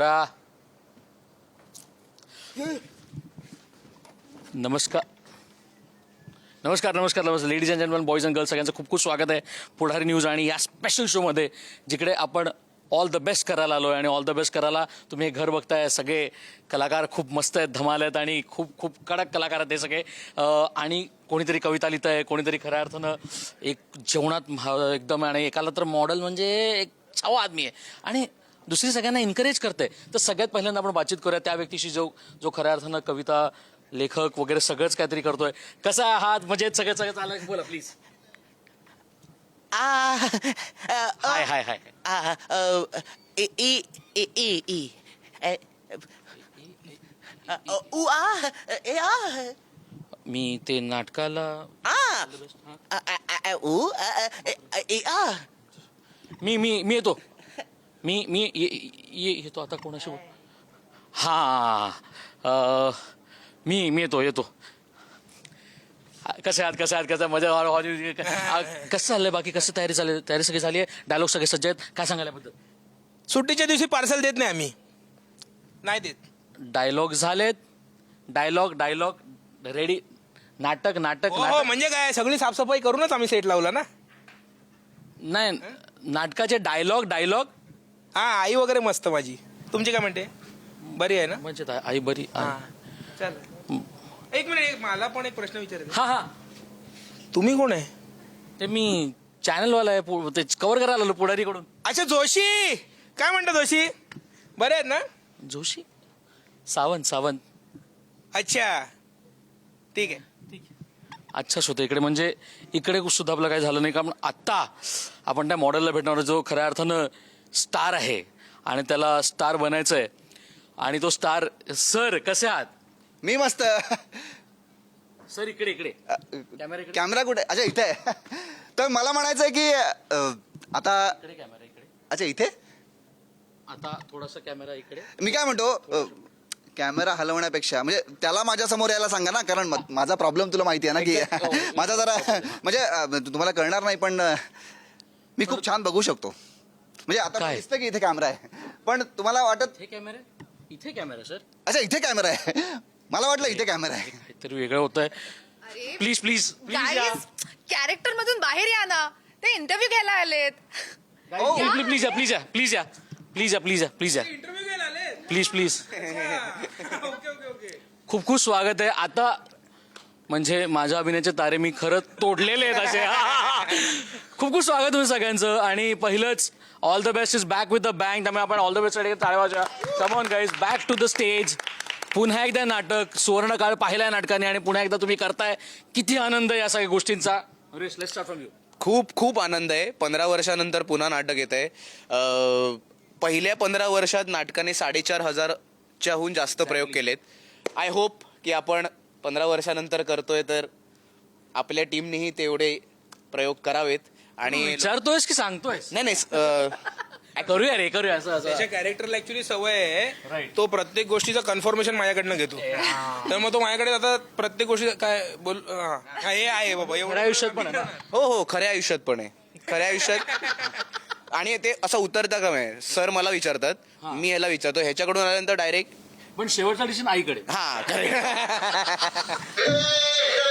बाबरा नमस्कार. नमस्कार नमस्कार नमस्कार. Ladies and gentleman boys and girls सगळ्यांचं खूप खूप स्वागत आहे. पुढारी न्यूज आणि या स्पेशल शोमध्ये जिकडे आपण ऑल द बेस्ट करायला आलो आहे आणि ऑल द बेस्ट करायला तुम्ही हे घर बघताय. सगळे कलाकार खूप मस्त आहेत धमाल आहेत आणि खूप खूप कडक कलाकार आहेत ते सगळे. आणि कोणीतरी कविता लिहित आहे कोणीतरी खऱ्या अर्थानं एक जेवणात एकदम आणि एकाला तर मॉडेल म्हणजे एक छावा आदमी आहे. आणि दुसरी सगळ्यांना एनकरेज करते तर सगळ्यात पहिल्यांदा आपण बातचीत करूया त्या व्यक्तीशी जो जो खऱ्या अर्थानं कविता लेखक वगैरे सगळंच काहीतरी करतोय. कसा आहात मजेत सगळं सगळं चाललं बोला प्लीज आ हाय हाय हाय आ ई ई ई ई ई ए उ आ ए आ. मी ते नाटकाला आ उ ए आ. मी मी मी येतो. मी मी ये- ये- येतो आता कोणाशी बोल. हां मी मी येतो येतो. कसे आहात कसे आहात कसं? मजा कसं चाललंय बाकी? कसं तयारी चालली तयारी सगळी झाली आहे? डायलॉग सगळे सज्ज आहेत? काय सांगायला सुट्टीच्या दिवशी पार्सल देत नाही आम्ही. नाही देत. डायलॉग झालेत. डायलॉग डायलॉग रेडी नाटक नाटक हो हो नाटक. म्हणजे काय? सगळी साफसफाई करूनच आम्ही सेट लावला ना? नाही नाटकाचे डायलॉग डायलॉग हा आई वगैरे मस्त माझी. तुमची काय म्हणते? बरी आहे ना? म्हणजे काय, आई बरी हा चल. एक मिनिट एक मला पण एक प्रश्न विचारायचा हा हा. तुम्ही कोण आहे? ते मी चॅनलवाला आहे पु- ते कव्हर करायला आलो पुढारीकडून. अच्छा जोशी! काय म्हणता जोशी? बरे आहेत ना? जोशी? सावंत सावंत. अच्छा. ठीक आहे. अच्छा होतं इकडे म्हणजे इकडे सुद्धा आपलं काही झालं नाही कारण आत्ता आपण त्या मॉडेलला भेटणार जो खऱ्या अर्थानं स्टार आहे आणि त्याला स्टार बनायचं आहे आणि तो स्टार सर कसे आहात? मी मस्त. सर इकडे इकडे. कॅमेरा इकडे. कॅमेरा कुठे? अच्छा इथे. आहे. तर मला म्हणायचं आहे की अ, आता इकडे कॅमेरा इकडे. अच्छा इथे? आता थोडासा कॅमेरा इकडे. मी काय म्हणतो अ, कॅमेरा हलवण्यापेक्षा म्हणजे त्याला माझ्यासमोर यायला सांगा ना कारण म- माझा प्रॉब्लेम तुला माहिती आहे ना की माझा जरा म्हणजे अ, तुम्हाला कळणार नाही पण अ, मी खूप छान बघू शकतो. म्हणजे आता काय? दिसतं की इथे कॅमेरा आहे. पण तुम्हाला वाटत इथे कॅमेरा इथे कॅमेरा सर अच्छा इथे कॅमेरा आहे. मला वाटलं इथे कॅमेरा आहे. काहीतरी वेगळं होत आहे प्लीज प्लीज प्लीज या. कॅरेक्टर मधून बाहेर या ना. ते इंटरव्ह्यू घ्यायला आलेत. प्लीज प्लीज या प्लीज या प्लीज या. प्लीज या प्लीज या प्लीज या. इंटरव्ह्यू घ्यायला आले please please okay okay okay खूप खूप स्वागत आहे. आता म्हणजे माझ्या अभिनयाचे तारे मी खरंच तोडलेले आहेत असे. खूप खूप स्वागत होतं सगळ्यांचं. आणि पहिलंच all the best is back with the bank त्यामुळे आपण all the best टाळवाच्या come on guys back to the stage पुन्हा एकदा नाटक सुवर्णकाळ पाहिलाय नाटकाने आणि पुन्हा एकदा तुम्ही करताय. किती आनंद या सगळ्या गोष्टींचा. लेट्स स्टार्ट फ्रॉम यू खूप खूप आनंद आहे. पंधरा वर्षानंतर पुन्हा नाटक येत आहे पहिल्या पंधरा वर्षात नाटकाने साडेचार हजारच्याहून जास्त प्रयोग केलेत. आय होप की आपण पंधरा वर्षानंतर करतोय तर आपल्या टीमनेही तेवढे प्रयोग करावेत. आणि विचारतोयस की सांगतोयस? नाही नाही अं, करूया रे करूया असं त्याच्या कॅरेक्टरला ऍक्च्युली सवय आहे Right. तो प्रत्येक गोष्टीचं कन्फर्मेशन माझ्याकडनं घेतो. तर मग तो माझ्याकडे आता प्रत्येक गोष्टी काय बोल हा, हा, हे आहे बाबा खऱ्या एवढं आयुष्यात पण आहे ना? हो हो खऱ्या आयुष्यात पण आहे. खऱ्या आयुष्यात. आणि ते असं उतरता का आहे सर मला विचारतात मी ह्याला विचारतो ह्याच्याकडून आल्यानंतर डायरेक्ट पण शेवटचा डिसिजन आईकडे. हा.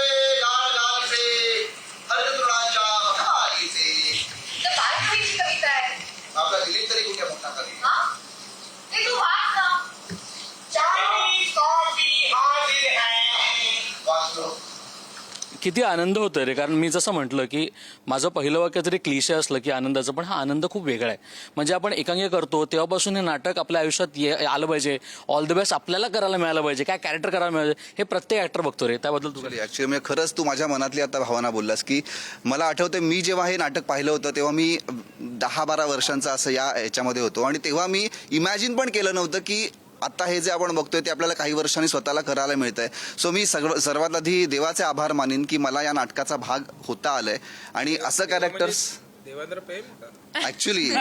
किती आनंद होतोय रे. कारण मी जसं म्हटलं की माझं पहिलं वाक्य तरी क्लिशे असलं की आनंदाचं पण हा आनंद खूप वेगळा आहे. म्हणजे आपण एकांगी करतो तेव्हापासून हे नाटक आपल्या आयुष्यात ये आलं पाहिजे. ऑल द बेस्ट आपल्याला करायला मिळालं पाहिजे. काय कॅरेक्टर करायला मिळालं हे प्रत्येक ऍक्टर बघतो रे. त्याबद्दल तू काय? म्हणजे खरंच तू माझ्या मनातली आता भावना बोललास की मला आठवते मी जेव्हा हे नाटक पाहिलं होतं तेव्हा मी दहा बारा वर्षांचा असं या याच्यामध्ये होतो. आणि तेव्हा मी इमॅजिन पण केलं नव्हतं की आता हे जे आपण बघतोय ते आपल्याला काही वर्षांनी स्वतःला करायला मिळतंय. सो मी सर्व सर्वात आधी देवाचे आभार मानेन की मला या नाटकाचा भाग होता आलाय. आणि असं कॅरेक्टर्स देवेंद्र प्रेम ऍक्च्युली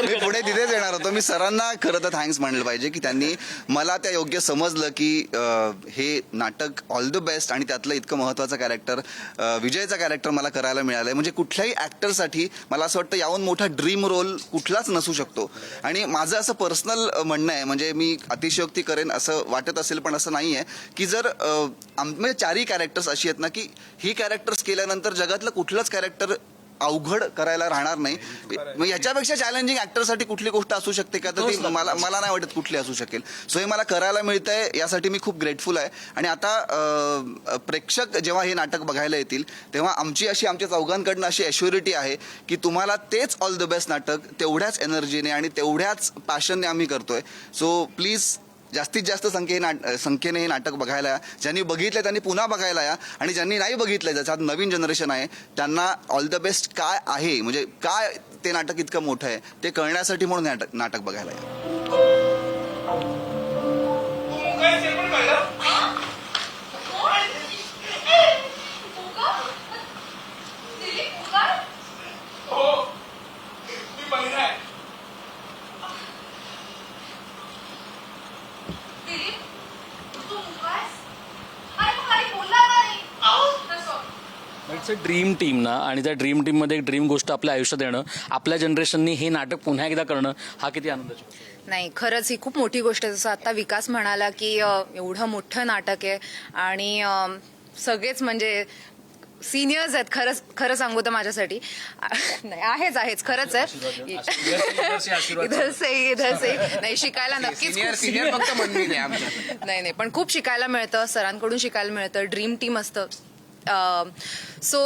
मी पुढे तिथेच येणार होतो. मी सरांना खरं तर थँक्स म्हणलं पाहिजे की त्यांनी मला त्या योग्य समजलं की अं, हे नाटक ऑल द बेस्ट आणि त्यातलं इतकं महत्त्वाचं कॅरेक्टर विजयचा कॅरेक्टर मला करायला मिळालंय. म्हणजे कुठल्याही ॲक्टरसाठी मला असं वाटतं याहून मोठा ड्रीम रोल कुठलाच नसू शकतो. आणि माझं असं पर्सनल म्हणणं आहे म्हणजे मी अतिशयोक्ती करेन असं वाटत असेल पण असं नाही आहे की जर अं, आम- म्हणजे चारही कॅरेक्टर्स अशी आहेत ना की ही कॅरेक्टर्स केल्यानंतर जगातलं कुठलंच कॅरेक्टर अवघड करायला राहणार नाही. मग याच्यापेक्षा चॅलेंजिंग ऍक्टरसाठी कुठली गोष्ट असू शकते का? तर ती मला मला नाही वाटत कुठली असू शकेल. सो हे मला करायला मिळतंय यासाठी मी खूप ग्रेटफुल आहे. आणि आता प्रेक्षक जेव्हा हे नाटक बघायला येतील तेव्हा आमची अशी आमच्या चौघांकडनं अशी ॲश्युरिटी आहे की तुम्हाला तेच ऑल द बेस्ट नाटक तेवढ्याच एनर्जीने आणि तेवढ्याच पॅशनने आम्ही करतोय. सो प्लीज जास्तीत जास्त संख्ये नाट संख्येने हे नाटक बघायला या. ज्यांनी बघितलं त्यांनी पुन्हा बघायला या. आणि ज्यांनी नाही बघितलं ज्याच्यात नवीन जनरेशन आहे त्यांना ऑल द बेस्ट काय आहे? म्हणजे काय ते नाटक इतकं मोठं आहे? ते कळण्यासाठी म्हणून नाटक नाटक बघायला या. इट्स अ ड्रीम टीम ना आणि त्या ड्रीम टीममध्ये एक ड्रीम गोष्ट आपल्या आयुष्यात येणं आपल्या जनरेशननी हे नाटक पुन्हा एकदा करणं हा किती आनंदाची गोष्ट आहे. नाही खरंच ही खूप मोठी गोष्ट आहे. जसं आता विकास म्हणाला की अ, एवढं मोठं नाटक आहे आणि अ, सगळेच म्हणजे सिनियर्स आहेत खरंच खरं सांगू तर माझ्यासाठी. नाही आहेच आहेच खरंच आहे. इधर से इधर से. नाही शिकायला नक्कीच सिनियर खूप- सिनियर फक्त मनमीत आहे आमच्या नाही नाही पण खूप शिकायला मिळतं सरांकडून शिकायला मिळतं ड्रीम टीम असतं. सो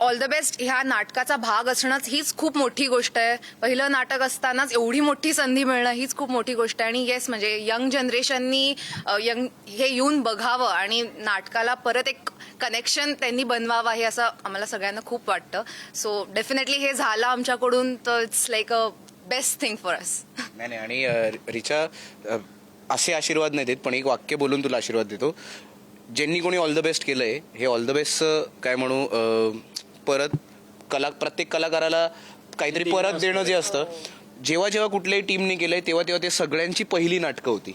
ऑल द बेस्ट ह्या नाटकाचा भाग असणंच हीच खूप मोठी गोष्ट आहे. पहिलं नाटक असतानाच एवढी मोठी संधी मिळणं हीच खूप मोठी गोष्ट आहे. आणि येस म्हणजे यंग जनरेशननी यंग हे येऊन बघावं आणि नाटकाला परत एक कनेक्शन त्यांनी बनवावं हे असं आम्हाला सगळ्यांना खूप वाटतं. सो डेफिनेटली हे झालं आमच्याकडून तर it's like a best thing for us नाही आणि रिचा असे आशीर्वाद नाही देत पण एक वाक्य बोलून तुला आशीर्वाद देतो. ज्यांनी कोणी ऑल द बेस्ट केलंय हे ऑल द बेस्ट काय म्हणू अ, परत कला प्रत्येक कलाकाराला काहीतरी परत देणं जे असतं. जेव्हा जेव्हा कुठल्याही टीमने केलंय तेव्हा तेव्हा ते सगळ्यांची पहिली नाटकं होती.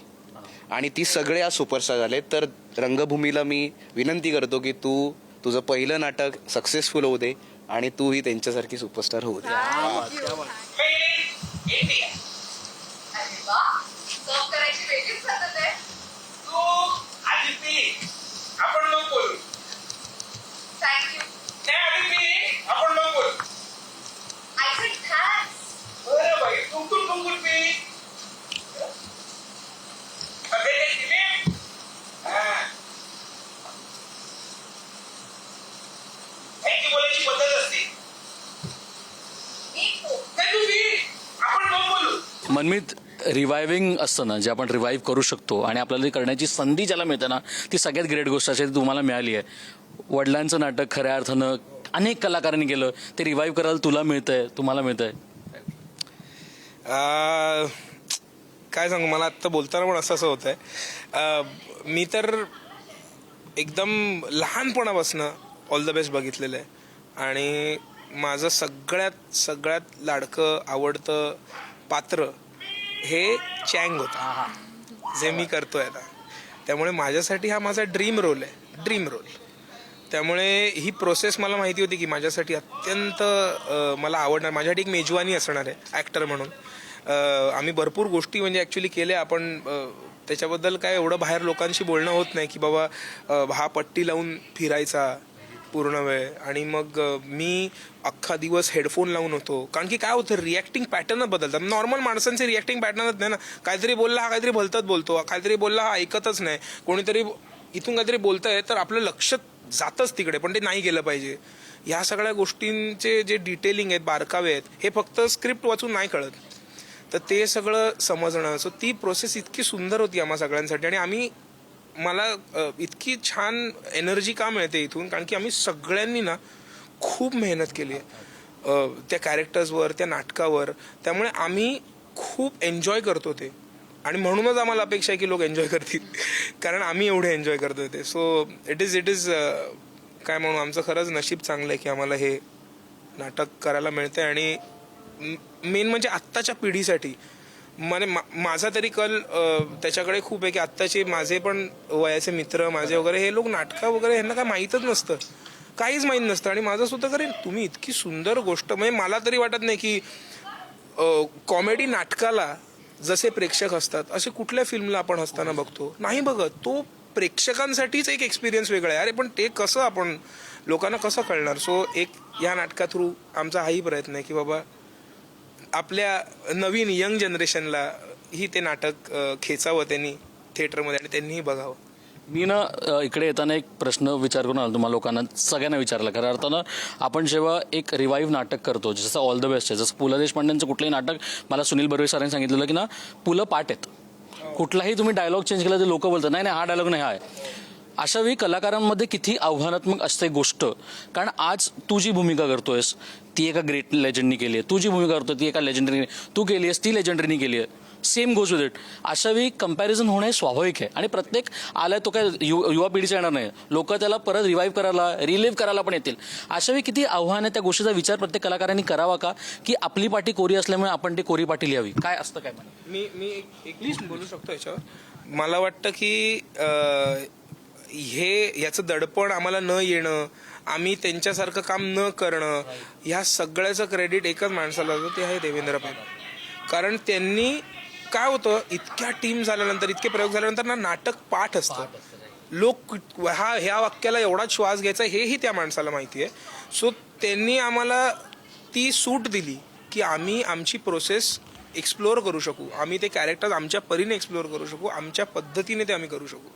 आणि ती सगळे आज सुपरस्टार झाले. तर रंगभूमीला मी विनंती करतो की तू तुझं पहिलं नाटक सक्सेसफुल होऊ दे आणि तूही त्यांच्यासारखी सुपरस्टार होऊ दे वेगळीच पद्धत आहे तू आदिती आपण लोक बोलू थँक्यू नाही आदिती आपण लोक बोलू आय सेड थँक्स अरे बाई Who would be a ते दिलीप हा. हे बोलायची पद्धत असते. आपण बोलू. रिवायविंग असतं ना जे आपण रिवाईव्ह करू शकतो आणि आपल्याला ती करण्याची संधी ज्याला मिळते ना ती सगळ्यात ग्रेट गोष्ट असेल ती तुम्हाला मिळाली आहे. वडिलांचं नाटक खऱ्या अर्थानं अनेक कलाकारांनी केलं ते रिवाईव्ह करायला तुला मिळतंय तुम्हाला मिळतंय. काय सांगू मला आत्ता बोलताना पण असं असं होत आहे मी तर एकदम लहानपणापासनं ऑल द बेस्ट बघितलेलं आहे. आणि माझं सगळ्यात सगळ्यात लाडकं आवडतं पात्र हे चँग होतं. जे मी करतोय आता. त्यामुळे माझ्यासाठी हा माझा ड्रीम रोल आहे. Dream role. त्यामुळे ही प्रोसेस मला माहिती होती की माझ्यासाठी अत्यंत मला आवडणार. माझ्यासाठी एक मेजवानी असणार आहे ॲक्टर म्हणून. आम्ही भरपूर गोष्टी म्हणजे ॲक्च्युली केल्या. आपण त्याच्याबद्दल काय एवढं बाहेर लोकांशी बोलणं होत नाही की बाबा हा पट्टी लावून फिरायचा पूर्ण वेळ. आणि मग मी अख्खा दिवस हेडफोन लावून होतो. कारण की काय होतं रिॲक्टिंग पॅटर्नच बदलतात. म्हणजे नॉर्मल माणसांचे रिॲक्टिंग पॅटर्नच नाही ना. काहीतरी बोलला हा काहीतरी भलतच बोलतो. काहीतरी बोलला हा ऐकतच नाही. कोणीतरी इथून काहीतरी बोलत आहे तर आपलं लक्ष जातच तिकडे पण ते नाही गेलं पाहिजे. ह्या सगळ्या गोष्टींचे जे डिटेलिंग आहेत बारकावे आहेत हे फक्त स्क्रिप्ट वाचून नाही कळत. तर ते सगळं समजणं सो ती प्रोसेस इतकी सुंदर होती आम्हा सगळ्यांसाठी आणि आम्ही मला इतकी छान एनर्जी का मिळते इथून? कारण की आम्ही सगळ्यांनी ना खूप मेहनत केली आहे. त्या कॅरेक्टर्सवर त्या नाटकावर त्यामुळे आम्ही खूप एन्जॉय करतो ते. आणि म्हणूनच आम्हाला अपेक्षा आहे की लोक एन्जॉय करतील. कारण आम्ही एवढे एन्जॉय करतो ते so it is it is काय म्हणू आमचं खरंच नशीब चांगलं आहे की आम्हाला हे नाटक करायला मिळते आणि मेन म्हणजे आत्ताच्या पिढीसाठी. माने मा- माझा तरी कल त्याच्याकडे खूप आहे की आत्ताचे माझे पण वयाचे मित्र माझे वगैरे हे लोक नाटकं वगैरे ह्यांना काय माहीतच नसतं. काहीच माहीत नसतं. आणि माझं सुद्धा करेन तुम्ही इतकी सुंदर गोष्ट म्हणजे मला तरी वाटत नाही की कॉमेडी नाटकाला जसे प्रेक्षक असतात असे कुठल्या फिल्मला आपण असताना बघतो? नाही बघत. तो प्रेक्षकांसाठीच एक एक्सपिरियन्स वेगळा आहे. अरे पण ते कसं आपण लोकांना कसं कळणार? सो एक या नाटका थ्रू आमचा हाही प्रयत्न आहे की बाबा आपल्या नवीन यंग जनरेशनला ही ते नाटक खेचावं त्यांनी थिएटरमध्ये आणि त्यांनीही बघावं. मी ना इकडे येताना एक प्रश्न विचार करून आलो तुम्हाला लोकांना सगळ्यांना विचारला. खऱ्या अर्थानं आपण जेव्हा एक रिवाईव्ह नाटक करतो जसं ऑल द बेस्ट आहे जसं पु ल देशपांडेंचं कुठलंही नाटक मला सुनील बर्वे सरांनी सांगितलेलं की ना पु ल पाठ आहेत. कुठलाही तुम्ही डायलॉग चेंज केला तर लोक बोलतात नाही नाही हा डायलॉग नाही हा आहे. अशा वेळी कलाकारांमध्ये किती आव्हानात्मक असते गोष्ट? कारण आज तू जी भूमिका करतोयस ती एका ग्रेट लेजंडनी केली आहे. तू जी भूमिका करतोय ती एका लेजंडरीने तू केली आहेस ती लेजंडरीनी केली आहे. Same goes with it. अशा वेळी कंपॅरिझन होणं हे स्वाभाविक आहे. आणि प्रत्येक आलाय तो काय यु युवा पिढीचा येणार नाही. लोक त्याला परत रिवाईव्ह करायला रिलिव्ह करायला पण येतील. अशा वेळी किती आव्हान आहे त्या गोष्टीचा विचार प्रत्येक कलाकारांनी करावा का? की आपली पाठी कोरी असल्यामुळे आपण ती कोरी पाठी लिहावी काय असतं काय मी मी एक एक लिस्ट बोलू शकतो याच्यावर. मला वाटतं की हे याचं दडपण आम्हाला न येणं आम्ही त्यांच्यासारखं काम न करणं ह्या सगळ्याचं क्रेडिट एकच माणसाला जातं ते आहे देवेंद्र पाटील. कारण त्यांनी काय होतं इतक्या टीम झाल्यानंतर इतके प्रयोग झाल्यानंतर ना नाटक पाठ असतं. लोक हा ह्या वाक्याला एवढाच श्वास घ्यायचा हेही त्या माणसाला माहिती आहे. सो त्यांनी आम्हाला ती सूट दिली की आम्ही आमची प्रोसेस एक्सप्लोअर करू शकू. आम्ही ते कॅरेक्टर आमच्या परीने एक्सप्लोअर करू शकू आमच्या पद्धतीने ते आम्ही करू शकू.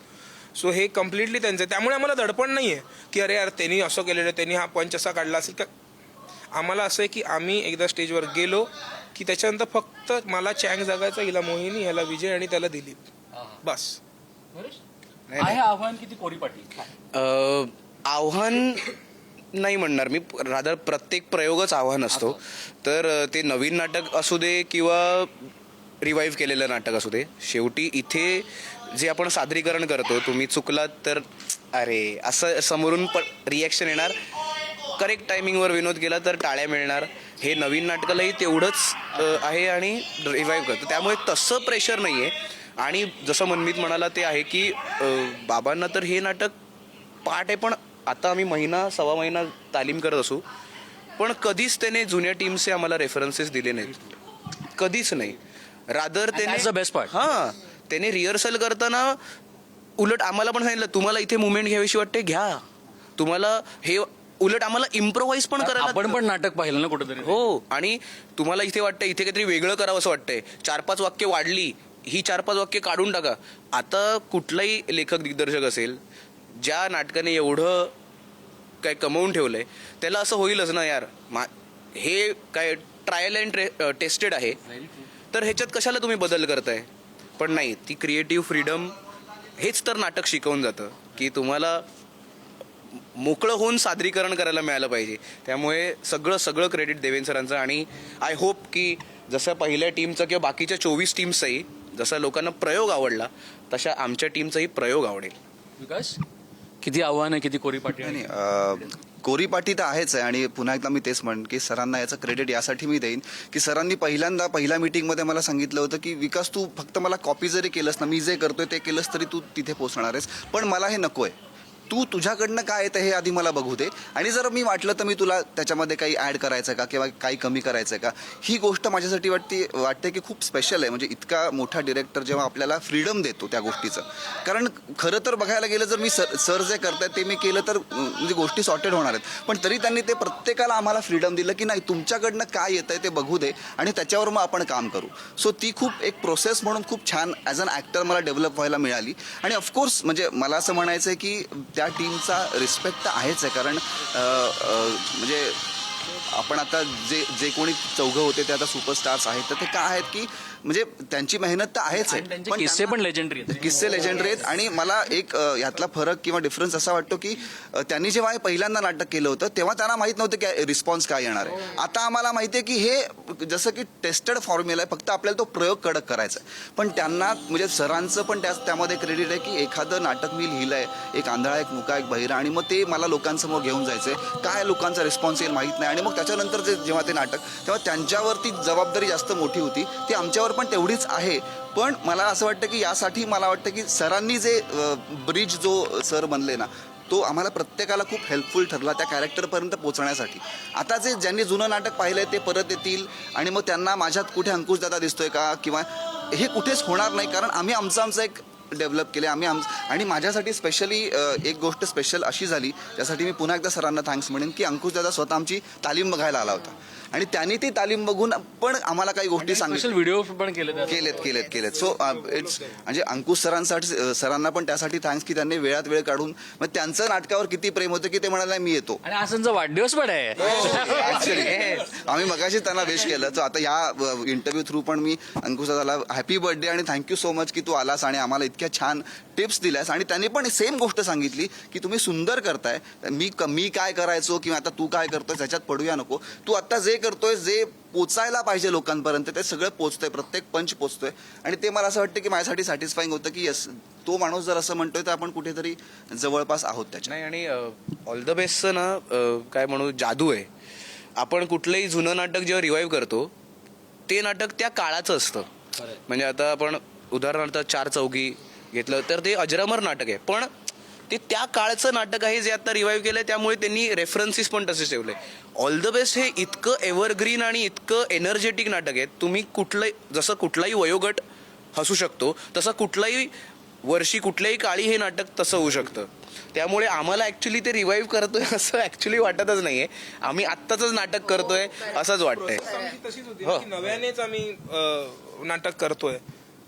सो हे कम्प्लिटली त्यांचं. त्यामुळे आम्हाला दडपण नाही आहे की अरे यार त्यांनी असं केलेलं त्यांनी हा पंच असा काढला असेल. का आम्हाला असं आहे की आम्ही एकदा स्टेजवर गेलो की त्याच्यानंतर फक्त मला चँग जगायचा हिला मोहिनी ह्याला विजय आणि त्याला दिलीप. बस. आहे आव्हान किती कोरी अ, आव्हान नाही म्हणणार मी. रादर प्रत्येक प्रयोगच आव्हान असतो. तर अ, ते नवीन नाटक असू दे किंवा रिवाईव्ह केलेलं नाटक असू दे. शेवटी इथे जे आपण सादरीकरण करतो तुम्ही चुकलात तर अरे असं समोरून पण रिॲक्शन येणार. करेक्ट टायमिंगवर विनोद केला तर टाळ्या मिळणार. हे नवीन नाटकालाही तेवढंच आहे आणि रिवाईव्ह करतं. त्यामुळे तसं प्रेशर नाही आहे आणि जसं मनमीत म्हणाला ते आहे की बाबांना तर हे नाटक पाठ आहे पण आता आम्ही महिना सव्वा महिना तालीम करत असू. पण कधीच त्याने जुन्या टीमचे आम्हाला रेफरन्सेस दिले नाहीत. कधीच नाही. रादर त्याने best part. हां त्याने रिहर्सल करताना उलट आम्हाला पण सांगितलं तुम्हाला इथे मुवमेंट घ्यावीशी वाटते घ्या. तुम्हाला हे उलट आम्हाला इम्प्रोवाइज पण करायला आपण पण नाटक पाहिलं ना कुठेतरी. हो आणि तुम्हाला इथे वाटतं इथे काहीतरी वेगळं करावं असं वाटतंय. चार पाच वाक्य वाढली ही चार पाच वाक्य काढून टाका. आता कुठलाही लेखक दिग्दर्शक असेल ज्या नाटकाने एवढं काय कमवून ठेवलंय त्याला असं होईलच ना यार. मा हे काय ट्रायल अँड टेस्टेड आहे. तर ह्याच्यात कशाला तुम्ही बदल करताय? पण नाही ती क्रिएटिव्ह फ्रीडम हेच तर नाटक शिकवून जातं की तुम्हाला मोकळं होऊन सादरीकरण करायला मिळालं पाहिजे. त्यामुळे सगळं सगळं क्रेडिट देवेन सरांचं आणि आय होप की जसं पहिल्या टीमचं किंवा बाकीच्या चोवीस टीम्सचाही जसा लोकांना प्रयोग आवडला तशा आमच्या टीमचाही प्रयोग आवडेल. विकास? किती आव्हान आहे किती कोरी पाठी नाही, आहे अं, कोरीपाटी तर आहेच आहे आणि पुन्हा एकदा मी तेच म्हणेन की सरांना याचं क्रेडिट यासाठी मी देईन. की सरांनी पहिल्यांदा पहिल्या मीटिंगमध्ये मला सांगितलं होतं की विकास तू फक्त मला कॉपी जरी केलंस ना मी जे करतोय ते केलंस तरी तू तिथे पोहोचणार आहेस. पण मला हे नको आहे तू तुझ्याकडनं काय येतं हे आधी मला बघू दे. आणि जर मी वाटलं तर मी तुला त्याच्यामध्ये काही ॲड करायचं का किंवा काही कमी करायचं आहे का? ही गोष्ट माझ्यासाठी वाटते वाटते की खूप स्पेशल आहे. म्हणजे इतका मोठा डिरेक्टर जेव्हा आपल्याला फ्रीडम देतो त्या गोष्टीचं. कारण खरं तर बघायला गेलं जर मी सर सर जे करतायत ते मी केलं तर म्हणजे गोष्टी सॉर्टेड होणार आहेत. पण तरी त्यांनी ते प्रत्येकाला आम्हाला फ्रीडम दिलं की नाही तुमच्याकडनं काय येतं आहे ते बघू दे आणि त्याच्यावर मग आपण काम करू. सो ती खूप एक प्रोसेस म्हणून खूप छान ॲज अन ॲक्टर मला डेव्हलप व्हायला मिळाली. आणि ऑफकोर्स म्हणजे मला असं म्हणायचं आहे की त्या टीमचा रिस्पेक्ट तर आहेच आहे. कारण म्हणजे आपण आता जे जे कोणी चौघं होते ते आता सुपरस्टार्स आहेत. तर ते काय आहेत की म्हणजे त्यांची मेहनत तर आहेच आहे. पण किस्से पण लेजेंडरी आहेत. किस्से लेजेंडरी आहेत. आणि मला एक अ, यातला फरक किंवा डिफरन्स असा वाटतो की अ, त्यांनी जेव्हा हे पहिल्यांदा नाटक केलं होतं तेव्हा त्यांना माहीत नव्हतं की रिस्पॉन्स काय येणार आहे. आता आम्हाला माहिती आहे की हे जसं की टेस्टेड फॉर्म्युला आहे फक्त आपल्याला तो प्रयोग कडक करायचा आहे. पण त्यांना म्हणजे सरांचं पण त्या त्यामध्ये क्रेडिट आहे की एखादं नाटक मी लिहिलंय एक आंधळा एक मुका एक बहिरा आणि मग ते मला लोकांसमोर घेऊन जायचंय. काय लोकांचा रिस्पॉन्स येईल माहीत नाही. आणि मग त्याच्यानंतर जे जेव्हा ते नाटक तेव्हा त्यांच्यावरती जबाबदारी जास्त मोठी होती ती आमच्यावर पण तेवढीच आहे. पण मला असं वाटतं की यासाठी मला वाटतं की सरांनी जे ब्रिज जो सर बनले ना तो आम्हाला प्रत्येकाला खूप हेल्पफुल ठरला त्या कॅरेक्टरपर्यंत पोहोचण्यासाठी. आता जे ज्यांनी जुनं नाटक पाहिलंय ते परत येतील आणि मग त्यांना माझ्यात कुठे अंकुश दादा दिसतोय का किंवा हे कुठेच होणार नाही कारण आम्ही आमचं आमचं एक डेव्हलप केले आम्ही आम आणि माझ्यासाठी स्पेशली एक गोष्ट स्पेशल अशी झाली त्यासाठी मी पुन्हा एकदा सरांना थँक्स म्हणेन की अंकुश दादा स्वतः आमची तालीम बघायला आला होता. आणि त्यांनी ती तालीम बघून पण आम्हाला काही गोष्टी सांगितल्या. व्हिडिओ पण केले. केलेत केलेत केलेत. सो इट्स म्हणजे अंकुश सरांसाठी सरांना पण त्यासाठी थँक्स की त्यांनी वेळात वेळ काढून मग त्यांचं नाटकावर किती प्रेम होतं की ते म्हणाले मी येतो. आणि वाढदिवस पण आहे. Actually, आम्ही मगाशी त्यांना विश केलं. तर आता या इंटरव्ह्यू थ्रू पण मी अंकुश दादाला हॅपी बर्थडे आणि थँक्यू सो मच की तू आलास आणि आम्हाला इतक्या छान टिप्स दिल्यास आणि त्यांनी पण सेम गोष्ट सांगितली की तुम्ही सुंदर करताय. मी क- मी काय करायचो किंवा आता तू काय करतोय त्याच्यात पडूया नको. तू आता जे करतोय जे पोचायला पाहिजे लोकांपर्यंत ते सगळं पोचतंय. प्रत्येक पंच पोचतोय. आणि ते मला असं वाटतं की माझ्यासाठी सॅटिस्फाईंग होतं की यस तो माणूस जर असं म्हणतोय तर आपण कुठेतरी जवळपास आहोत त्याच्या नाही आणि ऑल द बेस्टचं ना काय म्हणू जादू आहे. आपण कुठलंही जुनं नाटक जेव्हा रिवाईव्ह करतो ते नाटक त्या काळाचं असतं. म्हणजे आता आपण उदाहरणार्थ चार चौघी घेतलं. तर ते अजरामर नाटक आहे. पण ते त्या काळचं नाटक आहे जे आता रिवाईव्ह केलंय त्यामुळे त्यांनी रेफरन्सेस पण तसेच ठेवले. ऑल द बेस्ट हे इतकं एव्हरग्रीन आणि इतकं एनर्जेटिक नाटक आहे. तुम्ही कुठलंही जसं कुठलाही वयोगट हसू शकतो तसं कुठलाही वर्षी कुठल्याही काळी हे नाटक तसं होऊ शकतं. त्यामुळे आम्हाला ऍक्च्युली ते रिवाईव्ह करतोय असं ऍक्च्युली वाटतच नाहीये. आम्ही आत्ताच नाटक करतोय असंच वाटतंय. होती. ना की नव्यानेच आम्ही नाटक करतोय.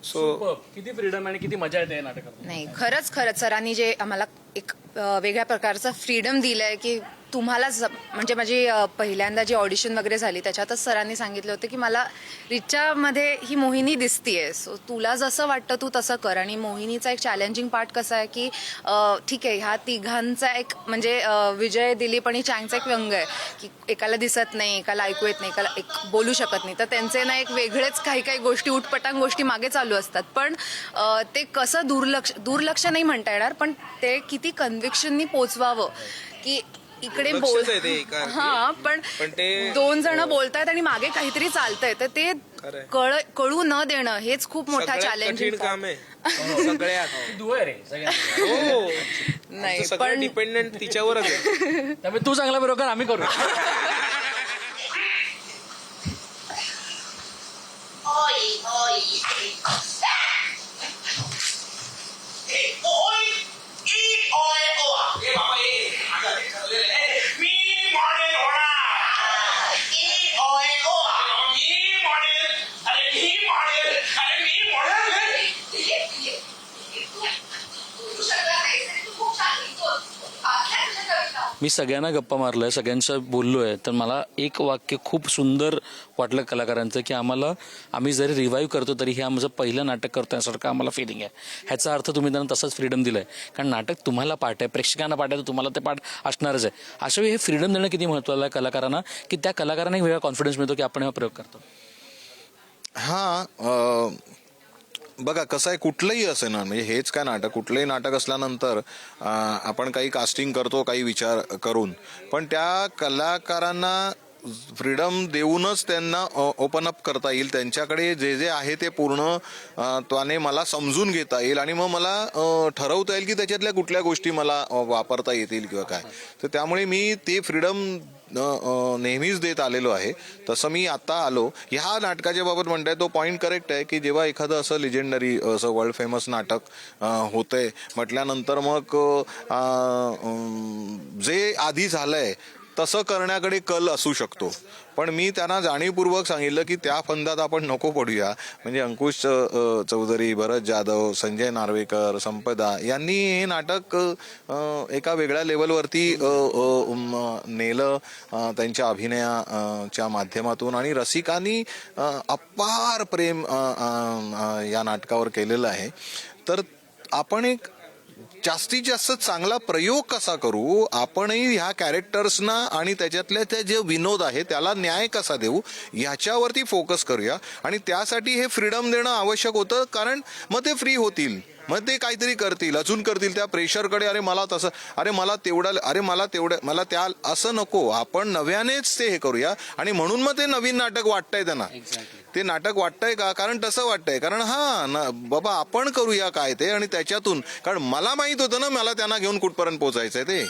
सो. किती फ्रीडम आणि किती मजा येते या नाटकात नाही खरंच खरंच सरांनी जे आम्हाला एक अ, वेगळ्या प्रकारचं फ्रीडम दिलंय की तुम्हाला ज- म्हणजे माझी पहिल्यांदा जी ऑडिशन वगैरे झाली त्याच्यातच सरांनी सांगितलं होतं की मला रिचामध्ये ही मोहिनी दिसतीये. सो तुला जसं वाटतं तू तसं कर. आणि मोहिनीचा एक चॅलेंजिंग पार्ट कसा आहे की ठीक आहे ह्या तिघांचा एक म्हणजे विजय दिलीप आणि चँगचा एक व्यंग आहे. की एकाला दिसत नाही एकाला ऐकू येत नाही एकाला एक बोलू शकत नाही. तर त्यांचे ना एक वेगळेच काही काही गोष्टी उटपटांग गोष्टी मागे चालू असतात. पण ते कसं दुर्लक्ष दुर्लक्ष नाही म्हणता येणार पण ते किती कन्व्हिक्शननी पोचवावं की इकडे बोल दुर्लक्षच आहे ते एका अर्थी. हा पण पण ते- दोन जण बोलतायत आणि मागे काहीतरी चालतंय. तर ते खरंय. कळ कळू न देणं हेच खूप मोठा सगळ्यात चॅलेंज कठीण काम आहे. सगळ्यात. दुवा आहे रे सगळ्यांना. हो. नाही, आमचं सगळं पण- डिपेंडेंट तिच्यावरच आहे. त्यामुळे तू चांगला बरोबर आम्ही करू Oi, oi. Hey, oi! ई ओय ओआ. ए बाबा ए आता ते ठरलेलं आहे. मी मॉडेल होणार. ई ओय ओआ. मी मॉडेल. अरे मी मॉडेल. अरे मी मॉडेल. तू सगळं नाही तू खूप छान लिहितोस. आतल्या तुझ्या कविता. मी सगळ्यांना गप्पा मारलोय सगळ्यांचं बोललो आहे तर मला एक वाक्य खूप सुंदर वाटलं कलाकारांचं की आम्हाला आम्ही जरी रिवाईव्ह करतो तरी हे आमचं पहिलं नाटक करतोय आम्हाला फिलिंग आहे. ह्याचा अर्थ तुम्ही त्यांना तसंच फ्रीडम दिलंय. कारण नाटक तुम्हाला पाठ आहे प्रेक्षकांना पाठ आहे तर तुम्हाला ते पाठ असणारच आहे. अशा वेळी हे फ्रीडम देणं किती महत्त्वाचं आहे कलाकारांना की त्या कलाकारांना एक वेगळा कॉन्फिडन्स मिळतो की आपण हा प्रयोग करतो? हा बघा कसं आहे कुठलंही असेल ना म्हणजे हेच काय नाटक कुठलंही नाटक असल्यानंतर आपण काही कास्टिंग करतो काही विचार करून. पण त्या कलाकारांना फ्रीडम देऊनच त्यांना ओपन अप करता येईल. त्यांच्याकडे जे जे आहे ते पूर्ण त्याने मला समजून घेता येईल आणि मग मला ठरवता येईल की त्याच्यातल्या कुठल्या गोष्टी मला वापरता येतील किंवा काय. तर त्यामुळे मी ते फ्रीडम नेहमीच देत आलेलो आहे. तसं मी आता आलो. ह्या नाटकाच्या बाबत म्हणताय तो पॉईंट करेक्ट आहे की जेव्हा एखादं असं लिजेंडरी असं वर्ल्ड फेमस नाटक होतंय म्हटल्यानंतर मग जे आधी झालंय तसं करण्याकडे कल असू शकतो. पण मी त्यांना जाणीवपूर्वक सांगितलं की त्या फंदात आपण नको पडूया. म्हणजे अंकुश चौधरी भरत जाधव संजय नार्वेकर संपदा यांनी हे नाटक एका वेगळ्या लेवलवरती नेलं त्यांच्या अभिनयाच्या माध्यमातून आणि रसिकांनी अपार प्रेम या नाटकावर केलेलं आहे. तर आपण एक जास्तीत जास्त चांगला प्रयोग कसा करू आपणही ह्या कॅरेक्टर्सना आणि त्याच्यातल्या त्या जे विनोद आहे त्याला न्याय कसा देऊ याच्यावरती फोकस करूया. आणि त्यासाठी हे फ्रीडम देणं आवश्यक होतं कारण मग ते फ्री होतील. मग ते काहीतरी करतील अजून करतील त्या प्रेशरकडे अरे मला तसं अरे मला तेवढं अरे मला तेवढं मला त्या असं नको आपण नव्यानेच ते हे करूया. आणि म्हणून मग ते नवीन नाटक वाटतंय त्यांना. ते नाटक वाटतंय का? कारण तसं वाटतंय. कारण हा न- बाबा आपण करूया काय ते आणि त्याच्यातून. कारण मला माहीत होतं ना मला त्यांना घेऊन कुठपर्यंत पोहोचायचंय ते.